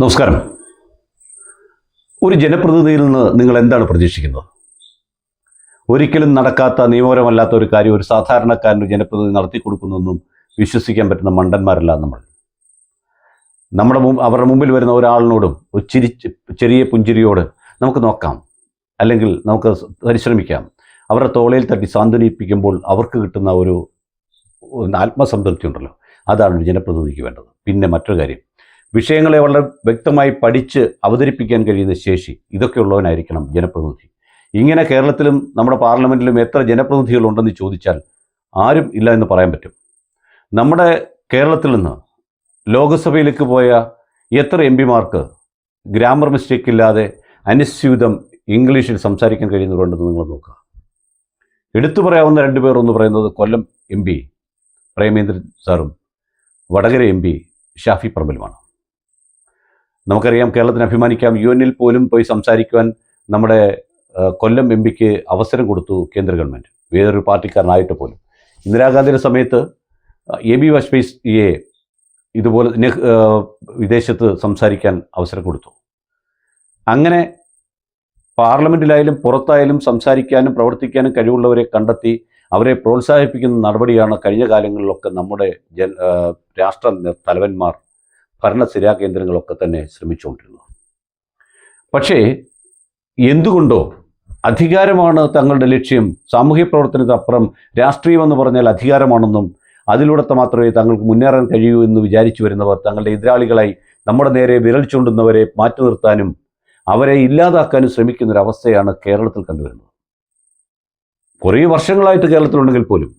നമസ്കാരം. ഒരു ജനപ്രതിനിധിയിൽ നിന്ന് നിങ്ങൾ എന്താണ് പ്രതീക്ഷിക്കുന്നത്? ഒരിക്കലും നടക്കാത്ത നിയമപരമല്ലാത്ത ഒരു കാര്യം ഒരു സാധാരണക്കാരന് ജനപ്രതിനിധി നടത്തി കൊടുക്കുന്നൊന്നും വിശ്വസിക്കാൻ പറ്റുന്ന മണ്ടന്മാരല്ല നമ്മൾ. നമ്മുടെ മുമ്പ് അവരുടെ മുമ്പിൽ വരുന്ന ഒരാളിനോടും ഒരു ചിരി ചെറിയ പുഞ്ചിരിയോട് നമുക്ക് നോക്കാം. അല്ലെങ്കിൽ നമുക്ക് പരിശ്രമിക്കാം. അവരുടെ തോളയിൽ തട്ടി സാന്ത്വനിപ്പിക്കുമ്പോൾ അവർക്ക് കിട്ടുന്ന ഒരു ആത്മസംതൃപ്തി ഉണ്ടല്ലോ. അതാണ് ജനപ്രതിനിധിക്ക് വേണ്ടത്. പിന്നെ മറ്റൊരു കാര്യം. വിഷയങ്ങളെ വളരെ വ്യക്തമായി പഠിച്ച് അവതരിപ്പിക്കാൻ കഴിയുന്ന ശേഷി ഇതൊക്കെ ഉള്ളവനായിരിക്കണം ജനപ്രതിനിധി. ഇങ്ങനെ കേരളത്തിലും നമ്മുടെ പാർലമെന്റിലും എത്ര ജനപ്രതിനിധികളുണ്ടെന്ന് ചോദിച്ചാൽ ആരും ഇല്ല എന്ന് പറയാൻ പറ്റും. നമ്മുടെ കേരളത്തിൽ നിന്ന് ലോകസഭയിലേക്ക് പോയ എത്ര എം പിമാർക്ക് ഗ്രാമർ മിസ്റ്റേക്ക് ഇല്ലാതെ അനുസ്യൂതം ഇംഗ്ലീഷിൽ സംസാരിക്കാൻ കഴിയുന്നവരുണ്ടെന്ന് നിങ്ങൾ നോക്കുക. എടുത്തു പറയാവുന്ന രണ്ടുപേർ എന്ന് പറയുന്നത് കൊല്ലം എം പി പ്രേമേന്ദ്രൻ സാറും വടകര എം പി ഷാഫി പറമ്പലുമാണ്. നമുക്കറിയാം കേരളത്തിന് അഭിമാനിക്കാം. യു എനിൽ പോലും പോയി സംസാരിക്കുവാൻ നമ്മുടെ കൊല്ലം എം പിക്ക് അവസരം കൊടുത്തു കേന്ദ്ര ഗവൺമെന്റ് വേറൊരു പാർട്ടിക്കാരനായിട്ട് പോലും. ഇന്ദിരാഗാന്ധിയുടെ സമയത്ത് എ ബി വാജ്പേയിയെ ഇതുപോലെ വിദേശത്ത് സംസാരിക്കാൻ അവസരം കൊടുത്തു. അങ്ങനെ പാർലമെന്റിലായാലും പുറത്തായാലും സംസാരിക്കാനും പ്രവർത്തിക്കാനും കഴിവുള്ളവരെ കണ്ടെത്തി അവരെ പ്രോത്സാഹിപ്പിക്കുന്ന നടപടിയാണ് കഴിഞ്ഞ കാലങ്ങളിലൊക്കെ നമ്മുടെ ആ, രാഷ്ട്ര തലവന്മാർ ഭരണസ്ഥിരാ കേന്ദ്രങ്ങളൊക്കെ തന്നെ ശ്രമിച്ചുകൊണ്ടിരുന്നു. പക്ഷേ എന്തുകൊണ്ടോ അധികാരമാണ് തങ്ങളുടെ ലക്ഷ്യം സാമൂഹ്യ പ്രവർത്തനത്തിനപ്പുറം രാഷ്ട്രീയമെന്ന് പറഞ്ഞാൽ അധികാരമാണെന്നും അതിലൂടെ മാത്രമേ തങ്ങൾക്ക് മുന്നേറാൻ കഴിയൂ എന്ന് വിചാരിച്ചു വരുന്നവർ തങ്ങളുടെ എതിരാളികളായി നമ്മുടെ നേരെ വിരൽ ചൂണ്ടുന്നവരെ മാറ്റി നിർത്താനും അവരെ ഇല്ലാതാക്കാനും ശ്രമിക്കുന്ന ഒരു അവസ്ഥയാണ് കേരളത്തിൽ കണ്ടുവരുന്നത്. കുറേ വർഷങ്ങളായിട്ട് കേരളത്തിലുണ്ടെങ്കിൽ പോലും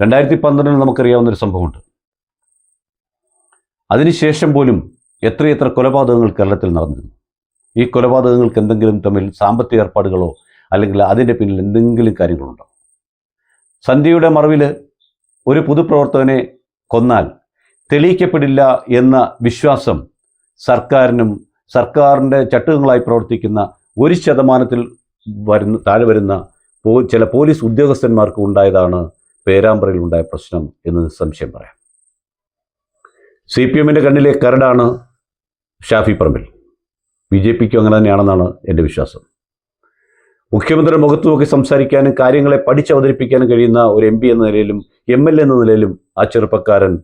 രണ്ടായിരത്തി പന്ത്രണ്ടിൽ നമുക്കറിയാവുന്നൊരു സംഭവമുണ്ട്. അതിനുശേഷം പോലും എത്രയെത്ര കൊലപാതകങ്ങൾ കേരളത്തിൽ നടന്നിരുന്നു? ഈ കൊലപാതകങ്ങൾക്ക് എന്തെങ്കിലും തമ്മിൽ സാമ്പത്തിക ഏർപ്പാടുകളോ അല്ലെങ്കിൽ അതിന്റെ പിന്നിൽ എന്തെങ്കിലും കാര്യങ്ങളുണ്ടോ? സന്ധ്യയുടെ മറവിൽ ഒരു പൊതുപ്രവർത്തകനെ കൊന്നാൽ തെളിയിക്കപ്പെടില്ല എന്ന വിശ്വാസം സർക്കാരിനും സർക്കാരിന്റെ ചട്ടുകങ്ങളായി പ്രവർത്തിക്കുന്ന ഒരു ശതമാനത്തിൽ വരുന്ന താഴെ വരുന്ന ചില പോലീസ് ഉദ്യോഗസ്ഥന്മാർക്ക് ഉണ്ടായതാണ് പേരാമ്പ്രയിൽ ഉണ്ടായ പ്രശ്നം എന്ന് സംശയം പറയാം. സി പി എമ്മിന്റെ കണ്ണിലെ കരടാണ് ഷാഫി പറമ്പിൽ. ബി ജെ പിക്കും അങ്ങനെ തന്നെയാണെന്നാണ് എന്റെ വിശ്വാസം. മുഖ്യമന്ത്രിയുടെ മുഖത്ത് നോക്കി സംസാരിക്കാനും കാര്യങ്ങളെ പഠിച്ചവതരിപ്പിക്കാനും കഴിയുന്ന ഒരു എം പി എന്ന നിലയിലും എം എൽ എ എന്ന നിലയിലും ആ ചെറുപ്പക്കാരൻ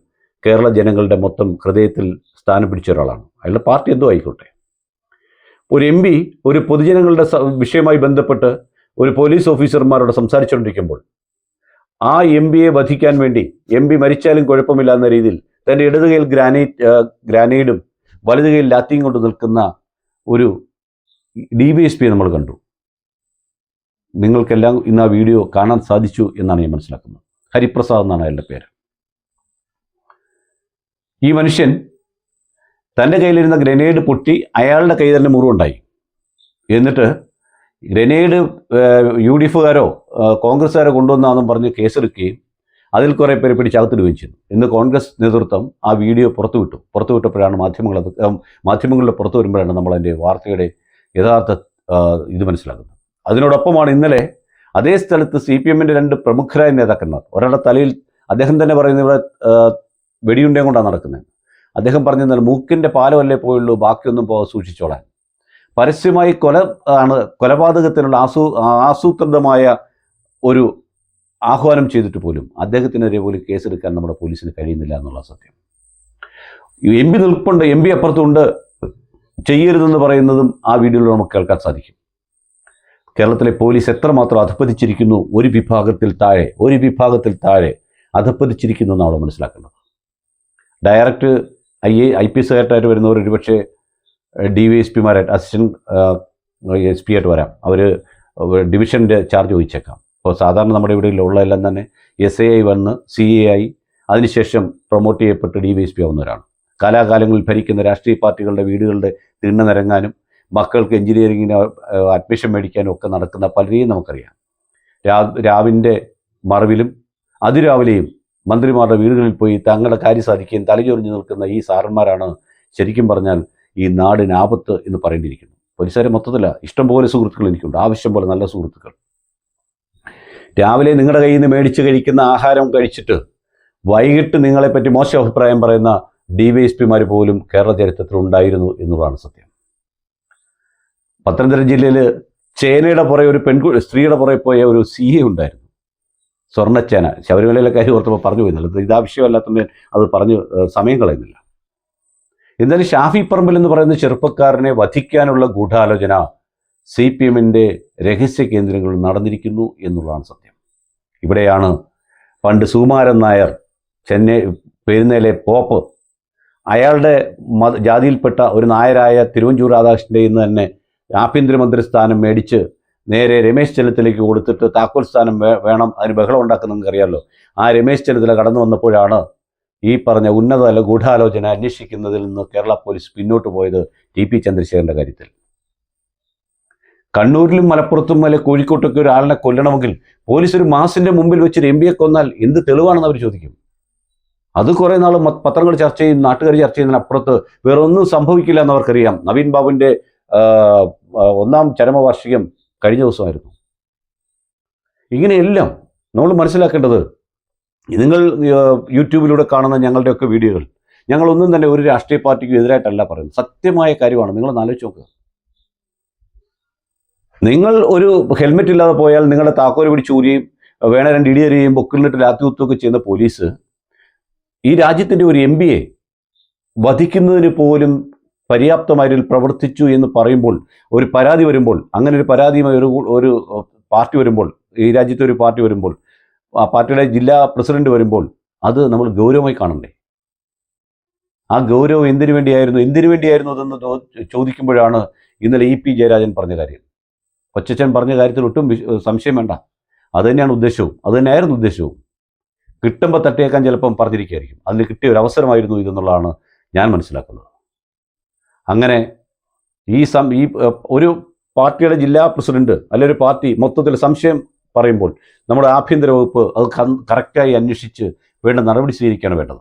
കേരള ജനങ്ങളുടെ മൊത്തം ഹൃദയത്തിൽ സ്ഥാനം പിടിച്ച ഒരാളാണ്. അയാളുടെ പാർട്ടി എന്തോ ആയിക്കോട്ടെ. ഒരു എം പി ഒരു പൊതുജനങ്ങളുടെ വിഷയമായി ബന്ധപ്പെട്ട് ഒരു പോലീസ് ഓഫീസർമാരോട് സംസാരിച്ചുകൊണ്ടിരിക്കുമ്പോൾ ആ എം പിയെ വധിക്കാൻ വേണ്ടി എം പി മരിച്ചാലും കുഴപ്പമില്ല എന്ന രീതിയിൽ തന്റെ ഇടത് കയ്യിൽ ഗ്രാനൈറ്റ് ഗ്രാനൈഡും വലത് കയ്യിൽ ലാത്തിയും കൊണ്ട് നിൽക്കുന്ന ഒരു ഡി വി എസ് പി നമ്മൾ കണ്ടു. നിങ്ങൾക്കെല്ലാം ഇന്ന് ആ വീഡിയോ കാണാൻ സാധിച്ചു എന്നാണ് ഞാൻ മനസ്സിലാക്കുന്നത്. ഹരിപ്രസാദ് എന്നാണ് അയാളുടെ പേര്. ഈ മനുഷ്യൻ തന്റെ കയ്യിലിരുന്ന ഗ്രനേഡ് പൊട്ടി അയാളുടെ കയ്യിൽ തന്നെ മുറിവുണ്ടായി. എന്നിട്ട് ഗ്രനേഡ് യു ഡി എഫുകാരോ കോൺഗ്രസ്സുകാരോ കൊണ്ടുവന്നാണെന്നും പറഞ്ഞ് കേസെടുക്കുകയും അതിൽ കുറേ പേര് പിടിച്ചകത്തിടുകയും ചെയ്തു. ഇന്ന് കോൺഗ്രസ് നേതൃത്വം ആ വീഡിയോ പുറത്തുവിട്ടു പുറത്തുവിട്ടപ്പോഴാണ് മാധ്യമങ്ങൾ മാധ്യമങ്ങളുടെ പുറത്തു വരുമ്പോഴാണ് നമ്മൾ അതിന്റെ വാർത്തയുടെ യഥാർത്ഥ ഇത് മനസ്സിലാക്കുന്നത്. അതിനോടൊപ്പമാണ് ഇന്നലെ അതേ സ്ഥലത്ത് സി പി എമ്മിന്റെ രണ്ട് പ്രമുഖരായ നേതാക്കന്മാർ. ഒരാളുടെ തലയിൽ അദ്ദേഹം തന്നെ പറയുന്നത് ഇവിടെ വെടിയുണ്ടയും കൊണ്ടാണ് നടക്കുന്നത്. അദ്ദേഹം പറഞ്ഞാൽ മൂക്കിന്റെ പാലമല്ലേ പോയുള്ളൂ ബാക്കിയൊന്നും പോ സൂക്ഷിച്ചോളാൻ. പരസ്യമായി കൊല ആണ് കൊലപാതകത്തിനുള്ള ആസൂ ആസൂത്രിതമായ ഒരു ആഹ്വാനം ചെയ്തിട്ട് പോലും അദ്ദേഹത്തിനെതിരെ പോലും കേസെടുക്കാൻ നമ്മുടെ പോലീസിന് കഴിയുന്നില്ല എന്നുള്ള സത്യം. എം പി നിൽപ്പുണ്ട് എം പി അപ്പുറത്തുണ്ട്. ചെയ്യരുതെന്ന് പറയുന്നതും ആ വീഡിയോയിൽ നമുക്ക് കേൾക്കാൻ സാധിക്കും. കേരളത്തിലെ പോലീസ് എത്രമാത്രം അധപ്പതിച്ചിരിക്കുന്നു? ഒരു വിഭാഗത്തിൽ താഴെ ഒരു വിഭാഗത്തിൽ താഴെ അധപ്പതിച്ചിരിക്കുന്നു എന്നാണ് നമ്മൾ മനസ്സിലാക്കേണ്ടത്. Direct I A I P S ആയിട്ട് വരുന്നവർ ഒരുപക്ഷെ ഡി വൈ എസ് പിമാരായിട്ട് അസിസ്റ്റന്റ് എസ് പി ആയിട്ട് വരാം. അവർ ഡിവിഷന്റെ ചാർജ് വഹിച്ചേക്കാം അപ്പോൾ സാധാരണ നമ്മുടെ ഇവിടെ ഉള്ളതെല്ലാം തന്നെ എസ് എ ഐ വന്ന് സി എ ആയി അതിനുശേഷം പ്രൊമോട്ട് ചെയ്യപ്പെട്ട് ഡി വൈ എസ് പി ആവുന്നവരാണ്. കാലാകാലങ്ങളിൽ ഭരിക്കുന്ന രാഷ്ട്രീയ പാർട്ടികളുടെ വീടുകളുടെ തിണ്ണ നിരങ്ങാനും മക്കൾക്ക് എഞ്ചിനീയറിങ്ങിന് അഡ്മിഷൻ മേടിക്കാനും ഒക്കെ നടക്കുന്ന പലരെയും നമുക്കറിയാം. രാ രാവിന്റെ മറവിലും അതിരാവിലെയും മന്ത്രിമാരുടെ വീടുകളിൽ പോയി തങ്ങളുടെ കാര്യം സാധിക്കുകയും തലചൊറിഞ്ഞു നിൽക്കുന്ന ഈ സാറന്മാരാണ് ശരിക്കും പറഞ്ഞാൽ ഈ നാടിന് ആപത്ത് എന്ന് പറയേണ്ടിയിരിക്കുന്നു. പോലീസുകാരെ മൊത്തത്തില്ല ഇഷ്ടംപോലെ സുഹൃത്തുക്കൾ എനിക്കുണ്ട്. ആവശ്യം പോലെ നല്ല സുഹൃത്തുക്കൾ. രാവിലെ നിങ്ങളുടെ കയ്യിൽ നിന്ന് മേടിച്ച് കഴിക്കുന്ന ആഹാരം കഴിച്ചിട്ട് വൈകിട്ട് നിങ്ങളെപ്പറ്റി മോശം അഭിപ്രായം പറയുന്ന ഡി വൈ എസ് പിമാർ പോലും കേരള ചരിത്രത്തിൽ ഉണ്ടായിരുന്നു എന്നുള്ളതാണ് സത്യം. പത്തനംതിട്ട ജില്ലയിൽ ചേനയുടെ പുറകെ ഒരു പെൺകു സ്ത്രീയുടെ പുറകെ പോയ ഒരു സി എ ഉണ്ടായിരുന്നു. സ്വർണച്ചേന. ശബരിമലയിലെ കാര്യം ഓർത്തപ്പോൾ പറഞ്ഞു പോയിരുന്നില്ല ഇത് ആവശ്യമല്ലാത്തതുകൊണ്ട് അത് പറഞ്ഞു സമയം കളയുന്നില്ല. എന്തായാലും ഷാഫി പറമ്പിൽ എന്ന് പറയുന്ന ചെറുപ്പക്കാരനെ വധിക്കാനുള്ള ഗൂഢാലോചന സി പി എമ്മിന്റെ രഹസ്യ കേന്ദ്രങ്ങൾ നടന്നിരിക്കുന്നു എന്നുള്ളതാണ് സത്യം. ഇവിടെയാണ് പണ്ട് സുകുമാരൻ നായർ ചെന്നൈ പെരുന്നേലെ പോപ്പ് അയാളുടെ മത ജാതിയിൽപ്പെട്ട ഒരു നായരായ തിരുവഞ്ചൂർ രാധാകൃഷ്ണന്റെ ഇന്ന് തന്നെ ആഭ്യന്തരമന്ത്രി സ്ഥാനം മേടിച്ച് നേരെ രമേശ് ചെന്നിത്തലയ്ക്ക് കൊടുത്തിട്ട് താക്കോൽ സ്ഥാനം വേണം അതിന് ബഹളം ഉണ്ടാക്കുന്നതെന്ന് അറിയാമല്ലോ ആ രമേശ് ചെന്നിത്തല കടന്നു വന്നപ്പോഴാണ് ഈ പറഞ്ഞ ഉന്നതതല ഗൂഢാലോചന അന്വേഷിക്കുന്നതിൽ നിന്ന് കേരള പോലീസ് പിന്നോട്ട് പോയത് ടി പി ചന്ദ്രശേഖരന്റെ കാര്യത്തിൽ. കണ്ണൂരിലും മലപ്പുറത്തും അല്ലെ കോഴിക്കോട്ടൊക്കെ ഒരാളിനെ കൊല്ലണമെങ്കിൽ പോലീസ് ഒരു മാസിന്റെ മുമ്പിൽ വെച്ച് ഒരു എം പിയെ കൊന്നാൽ എന്ത് തെളിവാണെന്ന് അവർ ചോദിക്കും. അത് കുറേ നാൾ പത്രങ്ങൾ ചർച്ച ചെയ്യും നാട്ടുകാർ ചർച്ച ചെയ്യുന്നതിനപ്പുറത്ത് വേറെ ഒന്നും സംഭവിക്കില്ല എന്ന് അവർക്കറിയാം. നവീൻ ആ, ഒന്നാം ചരമവാർഷികം കഴിഞ്ഞ ദിവസമായിരുന്നു. ഇങ്ങനെയെല്ലാം നമ്മൾ മനസ്സിലാക്കേണ്ടത് നിങ്ങൾ യൂട്യൂബിലൂടെ കാണുന്ന ഞങ്ങളുടെയൊക്കെ വീഡിയോകൾ ഞങ്ങളൊന്നും തന്നെ ഒരു രാഷ്ട്രീയ പാർട്ടിക്കും എതിരായിട്ടല്ല പറയുന്നത്. സത്യമായ കാര്യമാണ്. നിങ്ങൾ ആലോചിച്ച് നോക്കുക. നിങ്ങൾ ഒരു ഹെൽമെറ്റ് ഇല്ലാതെ പോയാൽ നിങ്ങളുടെ താക്കോൽ പിടിച്ച് ഊരിയും വേണ രണ്ട് ഇടി തരികയും ബൊക്കിലിട്ട് രാത്രി കുത്തുകയൊക്കെ ചെയ്യുന്ന പോലീസ് ഈ രാജ്യത്തിന്റെ ഒരു എം പിയെ വധിക്കുന്നതിന് പോലും പര്യാപ്തമായി പ്രവർത്തിച്ചു എന്ന് പറയുമ്പോൾ ഒരു പരാതി വരുമ്പോൾ അങ്ങനെ ഒരു പരാതിയുമായി ഒരു ഒരു പാർട്ടി വരുമ്പോൾ ഈ രാജ്യത്തെ ഒരു പാർട്ടി വരുമ്പോൾ ആ പാർട്ടിയുടെ ജില്ലാ പ്രസിഡന്റ് വരുമ്പോൾ അത് നമ്മൾ ഗൗരവമായി കാണണ്ടേ? ആ ഗൗരവം എന്തിനു വേണ്ടിയായിരുന്നു? എന്തിനു വേണ്ടിയായിരുന്നു അതെന്ന് ചോദിക്കുമ്പോഴാണ് ഇന്നലെ ഇ പി ജയരാജൻ പറഞ്ഞ കാര്യം. കൊച്ചച്ചൻ പറഞ്ഞ കാര്യത്തിൽ ഒട്ടും സംശയം വേണ്ട. അതുതന്നെയാണ് ഉദ്ദേശവും. അത് തന്നെയായിരുന്നു ഉദ്ദേശവും. കിട്ടുമ്പോൾ തട്ടിയേക്കാൻ ചിലപ്പം പറഞ്ഞിരിക്കുകയായിരിക്കും അതിന് കിട്ടിയ ഒരു അവസരമായിരുന്നു ഇതെന്നുള്ളതാണ് ഞാൻ മനസ്സിലാക്കുന്നത്. അങ്ങനെ ഈ സം ഈ ഒരു പാർട്ടിയുടെ ജില്ലാ പ്രസിഡന്റ് അല്ലെ ഒരു പാർട്ടി മൊത്തത്തിൽ സംശയം പറയുമ്പോൾ നമ്മുടെ ആഭ്യന്തര വകുപ്പ് അത് കറക്റ്റായി അന്വേഷിച്ച് വേണ്ട നടപടി സ്വീകരിക്കുകയാണ് വേണ്ടത്.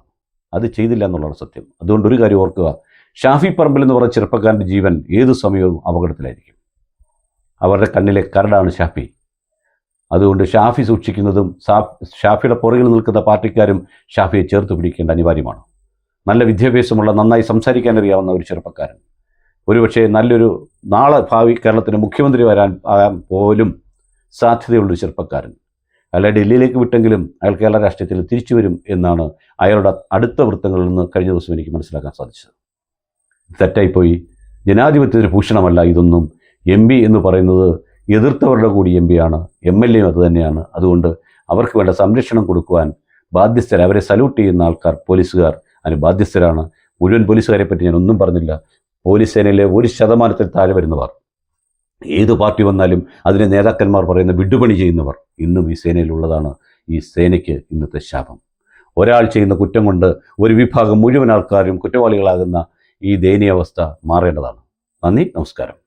അത് ചെയ്തില്ല എന്നുള്ളതാണ് സത്യം. അതുകൊണ്ട് ഒരു കാര്യം ഓർക്കുക. ഷാഫി പറമ്പിൽ എന്ന് പറഞ്ഞ ചെറുപ്പക്കാരന്റെ ജീവൻ ഏത് സമയവും അപകടത്തിലായിരിക്കും. അവരുടെ കണ്ണിലെ കരടാണ് ഷാഫി. അതുകൊണ്ട് ഷാഫി സൂക്ഷിക്കുന്നതും ഷാഫിയുടെ പുറകിൽ നിൽക്കുന്ന പാർട്ടിക്കാരും ഷാഫിയെ ചേർത്ത് പിടിക്കേണ്ട അനിവാര്യമാണ്. നല്ല വിദ്യാഭ്യാസമുള്ള നന്നായി സംസാരിക്കാൻ അറിയാവുന്ന ഒരു ചെറുപ്പക്കാരൻ. ഒരുപക്ഷെ നല്ലൊരു നാളെ ഭാവി കേരളത്തിന് മുഖ്യമന്ത്രി വരാൻ പോലും സാധ്യതയുള്ളൊരു ചെറുപ്പക്കാരൻ. അയാളെ ഡൽഹിയിലേക്ക് വിട്ടെങ്കിലും അയാൾ കേരള രാഷ്ട്രീയത്തിൽ തിരിച്ചു വരും എന്നാണ് അയാളുടെ അടുത്ത വൃത്തങ്ങളിൽ നിന്ന് കഴിഞ്ഞ ദിവസം എനിക്ക് മനസ്സിലാക്കാൻ സാധിച്ചത്. തെറ്റായിപ്പോയി. ജനാധിപത്യത്തിന് ഭൂഷണമല്ല ഇതൊന്നും എം പി എന്ന് പറയുന്നത് എതിർത്തവരുടെ കൂടി എം പിയാണ് എം എൽ എയും അത് തന്നെയാണ്. അതുകൊണ്ട് അവർക്ക് വേണ്ട സംരക്ഷണം കൊടുക്കുവാൻ ബാധ്യസ്ഥർ അവരെ സല്യൂട്ട് ചെയ്യുന്ന ആൾക്കാർ പോലീസുകാർ അതിന് ബാധ്യസ്ഥരാണ്. മുഴുവൻ പോലീസുകാരെ പറ്റി ഞാൻ ഒന്നും പറഞ്ഞില്ല. പോലീസ് സേനയിലെ ഒരു ശതമാനത്തിൽ താഴെ വരുന്നവർ ഏത് പാർട്ടി വന്നാലും അതിലെ നേതാക്കന്മാർ പറയുന്ന വിടുപണി ചെയ്യുന്നവർ ഇന്നും ഈ സേനയിലുള്ളതാണ് ഈ സേനയ്ക്ക് ഇന്നത്തെ ശാപം. ഒരാൾ ചെയ്യുന്ന കുറ്റം കൊണ്ട് ഒരു വിഭാഗം മുഴുവൻ ആൾക്കാരും കുറ്റവാളികളാകുന്ന ഈ ദയനീയാവസ്ഥ മാറേണ്ടതാണ്. നന്ദി നമസ്കാരം.